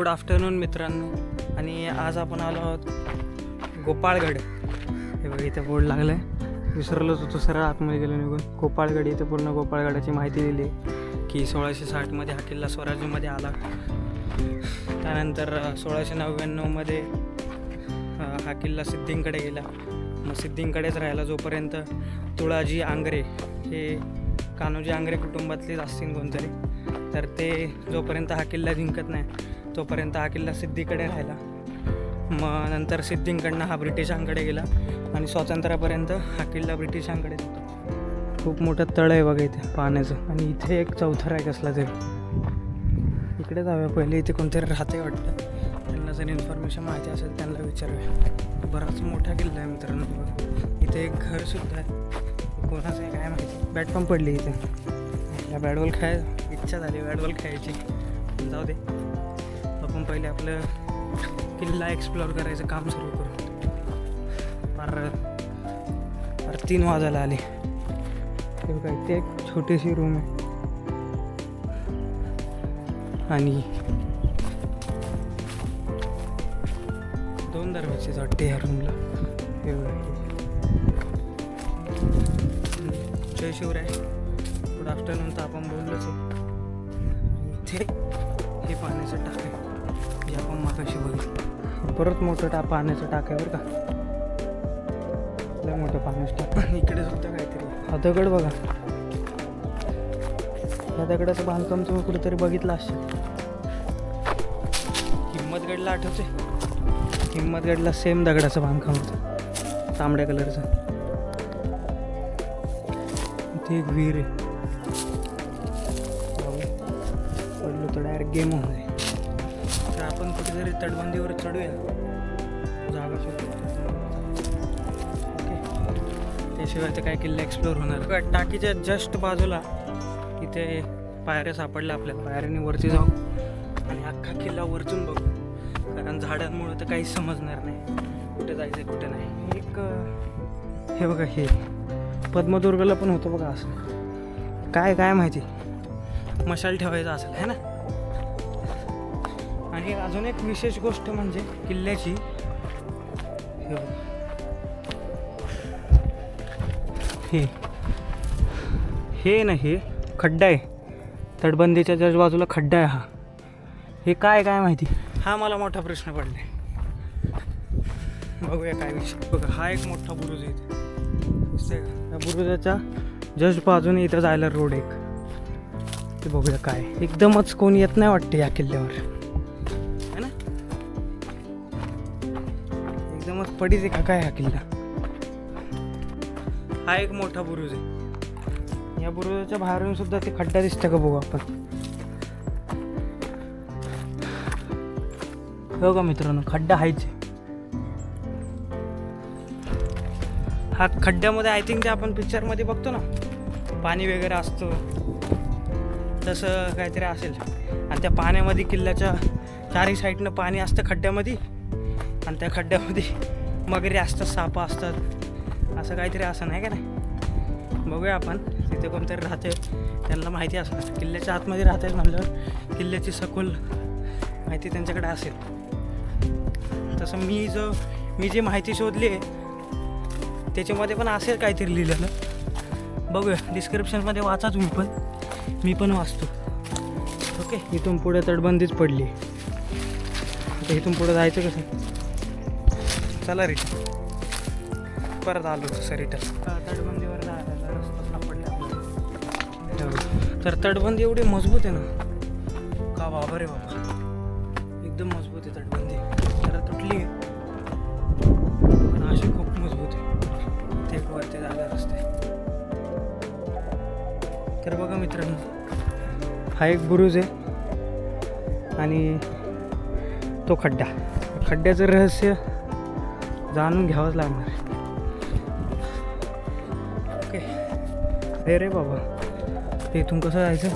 Good afternoon मित्रांनो. आणि आज आपण आलो आहोत गोपाळगड. हे बघा इथे बोर्ड लागलं आहे विसरलोच होतो सरळ आतमध्ये गेलो निघून. गोपाळगड इथे पूर्ण गोपाळगडाची माहिती दिली की सोळाशे साठमध्ये हा किल्ला स्वराज्यमध्ये आला. त्यानंतर सोळाशे नव्याण्णवमध्ये हा किल्ला सिद्धींकडे गेला. मग सिद्धींकडेच राहिला जोपर्यंत तुळाजी आंग्रे हे कान्होजी आंग्रे कुटुंबातलेच असतील कोणतरी. तर ते जोपर्यंत हा किल्ला जिंकत नाही तोपर्यंत हा किल्ला सिद्धीकडे राहिला मग नंतर सिद्धींकडनं हा ब्रिटिशांकडे गेला आणि स्वातंत्र्यापर्यंत हा किल्ला ब्रिटिशांकडे खूप मोठं तळ आहे बघा इथे पाण्याचं. आणि इथे एक चौथर आहे कसला तरी. इकडे जाऊया पहिले इथे कोणतरी राहते वाटतं. त्यांना जर इन्फॉर्मेशन माहिती असेल त्यांना विचारूया. बराच मोठा किल्ला आहे मित्रांनो बघा. इथे एक घरसुद्धा आहे. कोणाचं काय माहिती. बॅट पण पडली इथे. या बॅटबॉल खाय इच्छा झाली बॅटबॉल खेळायची जाऊ दे. आपण पहिले आपलं किल्ला एक्सप्लोअर करायचं काम सुरू करू फार फार तीन वाजायला आले. ते बघा इथे एक छोटीशी रूम आहे. आणि दोन दरवाजेच वाटते ह्या रूमला जय शिवराय. गुड आफ्टरनून तर आपण बोललोच आहे. इथे हे पाण्याचं टाक जे आपण मागाशी बघितलं. परत मोठं टा पाण्याचं टाक आहे बरं का? लय मोठं पाण्याचं टाक. इकडे सुद्धा काहीतरी. हा दगड बघा. या दगडाचं बांधकाम तुम्ही कुठेतरी बघितलं असेल. हिम्मतगडला आठवते हिम्मतगडला सेम दगडाचं बांधकाम होतं. तांबड्या कलरचं इथे एक विहीर आहे. पडलो तर डायरेक्ट गेम होऊन जाईल. आपण कुठेतरी तटबंदीवर चढूया. जागा ओके. त्याशिवाय तर काय किल्ला एक्सप्लोअर होणार. बघा, टाकीच्या जस्ट बाजूला इथे पायऱ्या सापडल्या आपल्या. पायऱ्याने वरती जाऊ आणि अख्खा किल्ला वरतून बघू. कारण झाडांमुळे तर काहीच समजणार नाही. कुठे जायचं कुठे नाही. एक हे बघा हे पद्मदुर्गला पण होतं बघा असं. काय काय माहिती? मशाल ठेवायचं असेल है ना? आणि अजून एक विशेष गोष्ट म्हणजे किल्ल्याची. हे. हे नाही ना हे खड्डा आहे. तटबंदीच्या जज बाजूला खड्डा आहे हा. हे काय काय माहिती? हा मला मोठा प्रश्न पडला बघूया काय विषय. बघा हा एक मोठा बुरुज आहे त्या का? या बुरुजाच्या जस्ट बाजूने इथं जायला रोड एक. ते बघूया काय. एकदमच कोण येत नाही वाटते या किल्ल्यावर. एकदमच पडीच आहे का काय हा किल्ला. हा एक मोठा बुरुज आहे. या बुरुजाच्या बाहेरून सुद्धा ते खड्डा दिसतं का बघू आपण? हो का मित्रांनो खड्डा आहेच आहे. हा खड्ड्यामध्ये आय थिंक जे आपण पिक्चरमध्ये बघतो ना पाणी वगैरे असतं तसं काहीतरी असेल. आणि त्या पाण्यामध्ये किल्ल्याच्या चारही साईडनं पाणी असतं खड्ड्यामध्ये आणि त्या खड्ड्यामध्ये. मगरी असतात सापा असतात. असं काहीतरी असं नाही का नाही? बघूया आपण. तिथे कोणतरी राहते त्यांना माहिती असणार किल्ल्याच्या आतमध्ये राहते म्हणल्यावर किल्ल्याची सखोल माहिती त्यांच्याकडे असेल. तसं मी जो मी जी माहिती शोधली आहे त्याच्यामध्ये पण असेल काहीतरी लिहिलेलं. बघूया. डिस्क्रिप्शनमध्ये वाचा तुम्ही पण. मी पण वाचतो. ओके. इथून पुढे तटबंदीच पडली. आता इथून पुढे जायचं कसं? चला रिटर्न परत आलो तसं रिटर्न. तटबंदीवर जायला रस्ता सापडला आपल्याला. तर तटबंदी एवढी मजबूत आहे ना? का बाबा रे बाबा? एकदम मजबूत आहे तटबंदी. जरा तुटली पण अशी खूप मजबूत आहे. ते वरती जागा रस्ते. तर बघा मित्रांनो हा एक बुरुज आहे. आणि तो खड्डा. खड्ड्याचं रहस्य जाणून घ्यावंच लागणार ओके. अरे रे बाबा ते इथून कसं जायचं?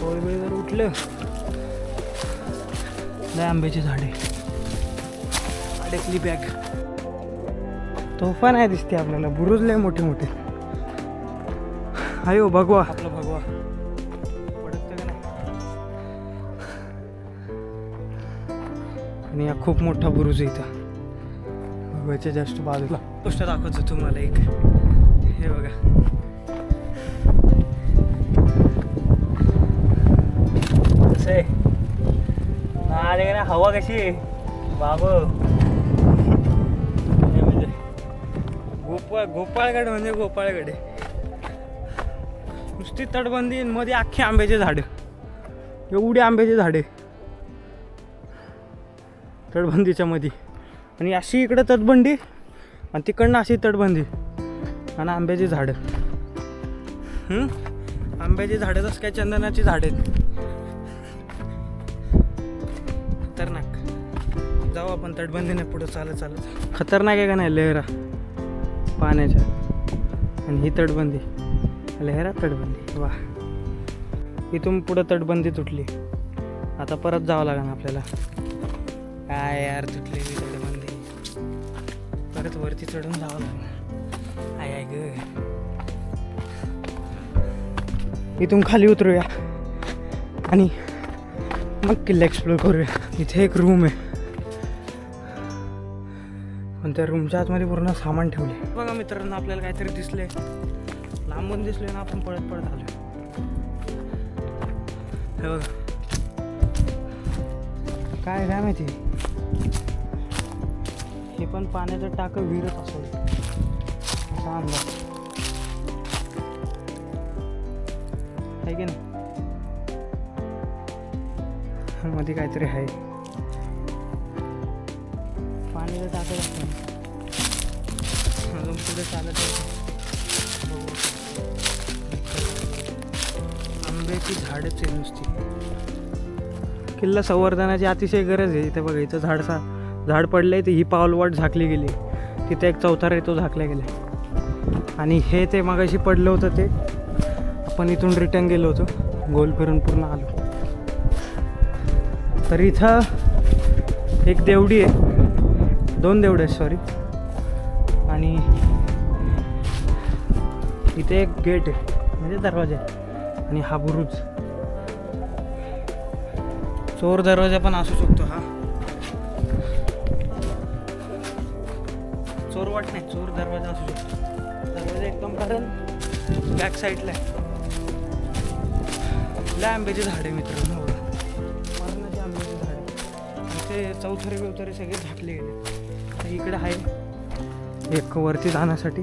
पोळ बिळ जर उठलं. लय आंब्याची झाडे. अडकली बॅग तोफा नाही दिसते आपल्याला बुरुज लय मोठे मोठे. अयो भगवा. आपलं भगवा. पडत का नाही? आणि हा खूप मोठा बुरुज आहे इथं. गोव्याच्या जस्ट बाजूला. गोष्ट दाखवतो तुम्हाला एक. हे बघा. कसं आहे? का ना हवा कशी आहे? बाबू. हे म्हणजे गोपाळ गोपाळगड म्हणजे गोपाळगड आहे. नुसती तटबंदी मध्ये अख्खे आंब्याचे झाडं. एवढी आंब्याचे झाडे. तटबंदीच्या मध्ये आणि अशी इकडं तटबंदी आणि तिकडनं अशी तटबंदी आणि आंब्याची झाडं. आंब्याची झाडं तसं काय चंदनाची झाडं आहेत. खतरनाक. जाऊ आपण तटबंदीने पुढं. चालत चालत. खतरनाक आहे का नाही? लहरा. पाण्याच्या. आणि ही तटबंदी. लहरा तटबंदी. वा. इथून पुढं तटबंदी तुटली. आता परत जावं लागेल आपल्याला. काय यार तुटलेली तटबंदी. परत वरती चढून जावं लागेल आय आय ग. इथून खाली उतरूया. आणि मग किल्ला एक्सप्लोर करूया. इथे एक रूम आहे. पण त्या रूमच्या आतमध्ये पूर्ण सामान ठेवले बघा मित्रांनो आपल्याला काहीतरी दिसले लांबून दिसले ना आपण पळत पळत आलो हे बघा. काय काय माहिती? हे पण पाण्याचं टाकं विरत असेल. असा अंदाज आहे की नाही? मध्ये काहीतरी आहे. पाण्याचं टाकं असतं अजून पुढे चालत. आंब्याची झाडच आहे नुसती. किल्ला संवर्धनाची अतिशय गरज आहे इथे बघा इथं झाडसा झाड पडले तर ही पावलवाट झाकली गेली. तिथे एक चौथार आहे तो झाकला गेला. आणि हे ते मागाशी पडलं होतं ते. आपण इथून रिटर्न गेलो होतो. गोल फिरून पूर्ण आलो. तर इथं एक देवडी आहे. दोन देवडे आहेत सॉरी आणि इथे एक गेट आहे म्हणजे दरवाजा आहे. आणि हा बुरुज. चोर दरवाजा पण असू शकतो हा. चोर वाट नाही चोर दरवाजा असू शकतो. दरवाजा एकदम कारण बॅक साईडला आहे. लय आंब्याचे झाड आहे मित्रांनो मरणाचे आंब्याचे झाड. ते चौथरे बिवथरे सगळे झाकले गेले. तर इकडे आहे. एक वरती जाण्यासाठी.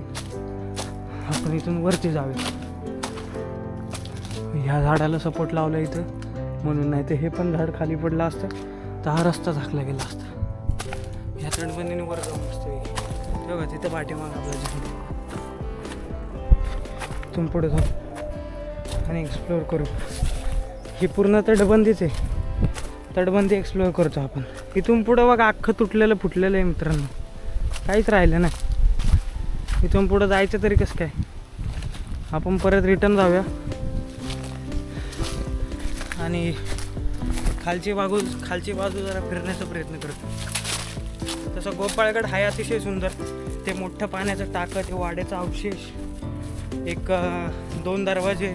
आपण इथून वरती जावे. ह्या झाडाला सपोर्ट लावला इथं. म्हणून नाही तर हे पण झाड खाली पडलं असतं. तर हा रस्ता झाकला गेला असता. ह्या चढबंदीने वर बघा तिथं पाठीमाग आपल्या इथून पुढे जाऊ आणि एक्सप्लोअर करू. ही पूर्ण तटबंदीच आहे. तटबंदी एक्सप्लोअर करतो आपण. इथून पुढं बघा अख्खं तुटलेलं फुटलेलं आहे मित्रांनो. काहीच राहिलं नाही. इथून पुढं जायचं तरी कसं काय? आपण परत रिटर्न जाऊया. आणि खालची बाजू खालची बाजू जरा फिरण्याचा प्रयत्न करतो. तसं गोपाळगड आहे अतिशय सुंदर. ते मोठं पाण्याचं टाकं ते वाड्याचा अवशेष. एक दोन दरवाजे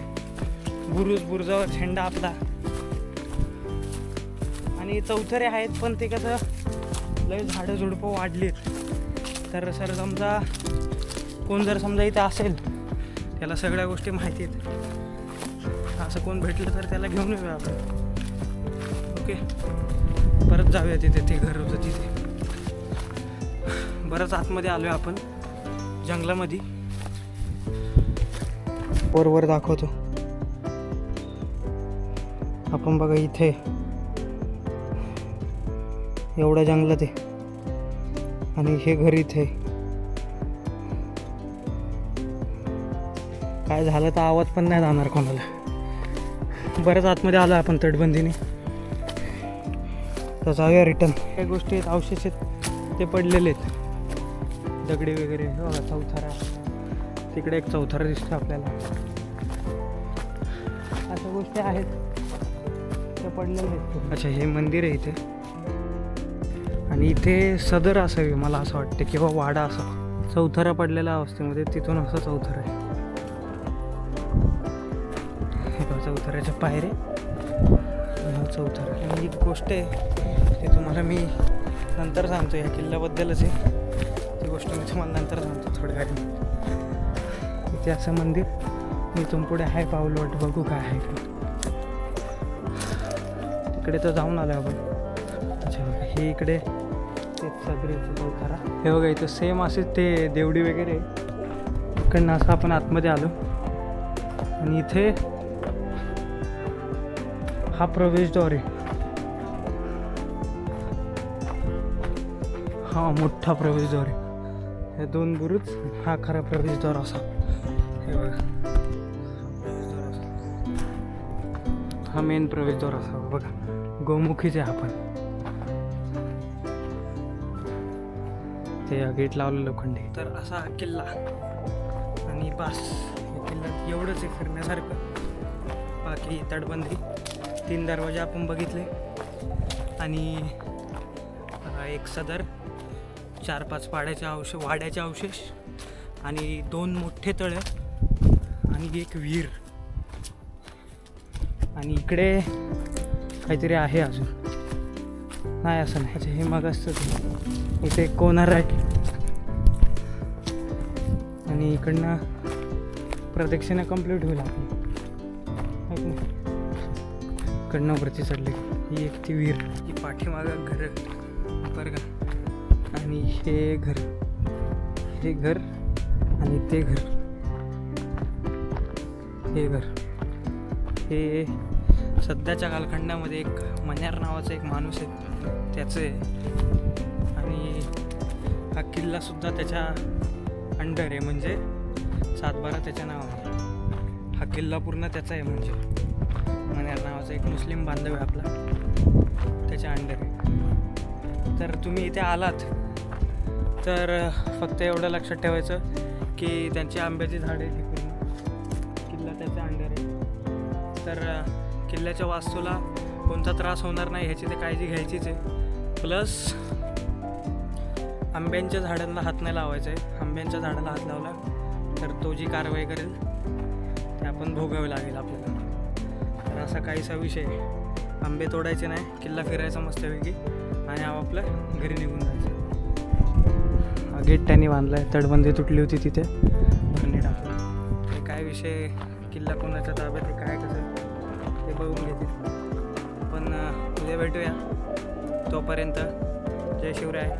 बुरुज बुरुजावर झेंडा आपला. आणि चौथरे आहेत पण ते कसं लय झाडं झुडपं वाढलीत. तर सर समजा कोण जर समजा इथे असेल त्याला सगळ्या गोष्टी माहिती आहेत. असं कोण भेटलं तर त्याला घेऊन येऊया आपण. ओके? परत जाऊया तिथे ते घर होतं तिथे. बरंच आतमध्ये आलो आहे आपण. जंगलामध्ये. वरवर दाखवतो. आपण बघा इथे. एवढं जंगलात आहे. आणि हे घर इथे. काय झालं तर आवाज पण नाही जाणार कोणाला. बरंच आतमध्ये आलो आपण तटबंदीने. तर जाऊया रिटर्न काही गोष्टी आहेत अवशेष आहेत ते पडलेले आहेत. दगडी वगैरे हो, हे बघा चौथारा तिकडे एक चौथारा दिसतो आपल्याला. अशा गोष्टी आहेत. त्या पडलेल्या आहेत अच्छा हे मंदिर आहे इथे? आणि इथे सदर असावी मला असं वाटतं किंवा वाडा असा. चौथारा पडलेल्या अवस्थेमध्ये तिथून असं चौथारा आहे. चौथऱ्याच्या पायरे चौथरा. आणि एक गोष्ट आहे ते तुम्हाला मी नंतर सांगतो या किल्ल्याबद्दलच आहे. गोष्ट मी तुम्हाला नंतर सांगतो थोड्या वेळाने. इथे असं मंदिर. मी तुम पुढे आहे पाऊलवाट बघू काय आहे का तिकडे तर जाऊन आलो आपण. अच्छा हे इकडे करा. हे बघा इथं सेम असेच ते देवडी वगैरे इकडनं असं आपण आतमध्ये आलो. आणि इथे हा प्रवेशद्वार आहे. हा मोठा प्रवेशद्वार आहे. हे दोन बुरुज हा खरा प्रवेशद्वार असा हे बघा. प्रवेशद्वार असा. हा मेन प्रवेशद्वार असा बघा. गोमुखीचे आपण. ते गेट लावलं लोखंडी तर असा हा किल्ला. आणि बास किल्ल्यात एवढंच आहे फिरण्यासारखं. बाकी तटबंदी. तीन दरवाजे आपण बघितले. आणि एक सदर. चार पाच पाड्याचे अवशेष वाड्याचे अवशेष आणि दोन मोठे तळे आणि एक विहीर. आणि इकडे काहीतरी आहे अजून. नाही असं नाही. अच्छा हे मग असतं इथे एक आहे. आणि इकडनं प्रदक्षिणा कंप्लीट होईल आपली. इकडनं वरती चढले. ही एक ती विहीर. ही पाठीमागं घर बरं का. आणि हे घर. हे घर आणि ते घर. हे घर. हे सध्याच्या कालखंडामध्ये एक मन्यार नावाचा एक माणूस आहे. त्याचं आहे. आणि हा किल्लासुद्धा त्याच्या अंडर आहे. म्हणजे सातबारा त्याच्या नावाने हा किल्ला पूर्ण त्याचा आहे म्हणजे. मन्यार नावाचा एक मुस्लिम बांधव आहे आपला. त्याच्या अंडर आहे. तर तुम्ही इथे आलात. तर फक्त एवढं लक्षात ठेवायचं की त्यांची आंब्याची झाडे ती पूर्ण किल्ला त्याच्या अंडर आहे. तर किल्ल्याच्या वास्तूला कोणता त्रास होणार नाही ह्याची ते काळजी घ्यायचीच आहे. प्लस आंब्यांच्या झाडांना हात नाही लावायचा आहे. आंब्यांच्या झाडाला हात लावला तर तो जी कारवाई करेल ते आपण भोगावी लागेल आपल्याला. तर असा काहीसा विषय आंबे तोडायचे नाही किल्ला फिरायचा मस्तपैकी आणि आपापल्या घरी निघून जायचं. गेट त्यांनी बांधला आहे तटबंदी तुटली होती तिथे. भरणी टाकलं. ते काय विषय किल्ला कोणाच्या ताब्यात आहे? काय कसं ते बघून घेतील पण उद्या भेटूया. तोपर्यंत जय शिवराय.